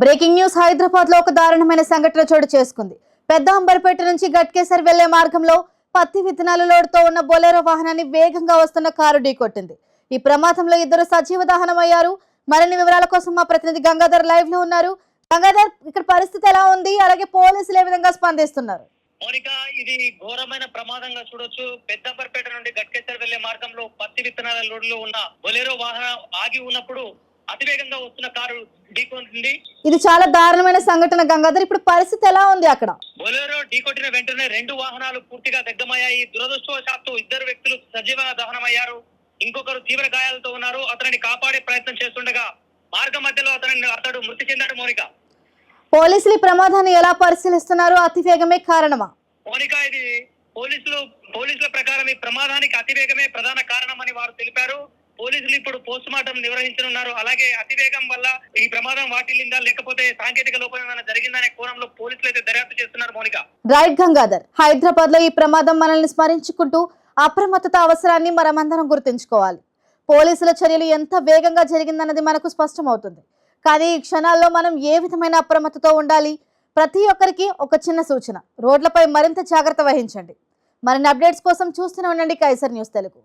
Breaking news హైదరాబాద్లో ఒక దారుణమైన సంఘటన చోటు చేసుకుంది. పెద్ద అంబర్పేట నుంచి గట్కేసర్ వెళ్ళే మార్గంలో పత్తి విత్తనాల లోడుతో ఉన్న బొలెరో వాహనాన్ని వేగంగా వస్తున్న కారు ఢీకొట్టింది. ఈ ప్రమాదంలో ఇద్దరు సజీవ దహనమయ్యారు. మరిన్ని వివరాల కోసం మా ప్రతినిధి గంగాధర్ లైవ్లో ఉన్నారు. గంగాధర్ ఇక్కడ పరిస్థితి ఎలా ఉంది? అలాగే పోలీసులు ఏ విధంగా స్పందిస్తున్నారు? మౌనిక ఇది ఘోరమైన ప్రమాదంగా చూడొచ్చు. పెద్దంబర్పేట నుండి గట్కేసర్ వెళ్ళే మార్గంలో పత్తి విత్తనాల లోడ్లో ఉన్న బొలేరో వాహనం ఆగి ఉన్నప్పుడు అతివేగంగా వస్తున్న కారు ఢీకొంది ఇది చాలా దారుణమైన సంఘటన గంగాధర్. ఇప్పుడు పరిస్థితి ఎలా ఉంది అక్కడ? బొలేరో ఢీకొట్టిన వెంటనే రెండు వాహనాలు పూర్తిగా దగ్ధమయ్యాయి. దురదృష్టవశాత్తు ఇద్దరు వ్యక్తులు సజీవంగా దహనమయ్యారు. ఇంకొకరు తీవ్ర గాయాలతో ఉన్నారు. అతనిని కాపాడే ప్రయత్నం చేస్తుండగా మార్గ మధ్యలో అతని అతడు మృతి చెందాడు మౌనిక. పోలీసులు ఈ ప్రమాదాన్ని ఎలా పరిశీలిస్తున్నారు? అతివేగమే కారణమా? మౌనిక ఇది పోలీసులు పోలీసుల ప్రకారం ఈ ప్రమాదానికి అతివేగమే ప్రధాన కారణమని వారు తెలిపారు ఇప్పుడు పోస్ట్ మార్టం నిర్వహించనున్నారు. అలాగే అతివేగం వల్ల ఈ ప్రమాదం వాటిల్లిందా? లేకపోతే సాంకేతిక లోపం ఏమైనా జరిగిందనే కోణంలో పోలీసులు అయితే దర్యాప్తు చేస్తున్నారు మౌనిక. రైట్ గంగాధర్ హైదరాబాద్లో ఈ ప్రమాదం మనల్ని స్మరించుకుంటూ అప్రమత్తత అవసరాన్ని మనమందరం గుర్తుంచుకోవాలి. పోలీసుల చర్యలు ఎంత వేగంగా జరిగిందన్నది మనకు స్పష్టమవుతుంది. కానీ ఈ క్షణాల్లో మనం ఏ విధమైన అప్రమత్తతో ఉండాలి? ప్రతి ఒక్కరికి ఒక చిన్న సూచన. రోడ్లపై మరింత జాగ్రత్త వహించండి. మరిన్ని అప్డేట్స్ కోసం చూస్తూనే ఉండండి కైసర్ న్యూస్ తెలుగు.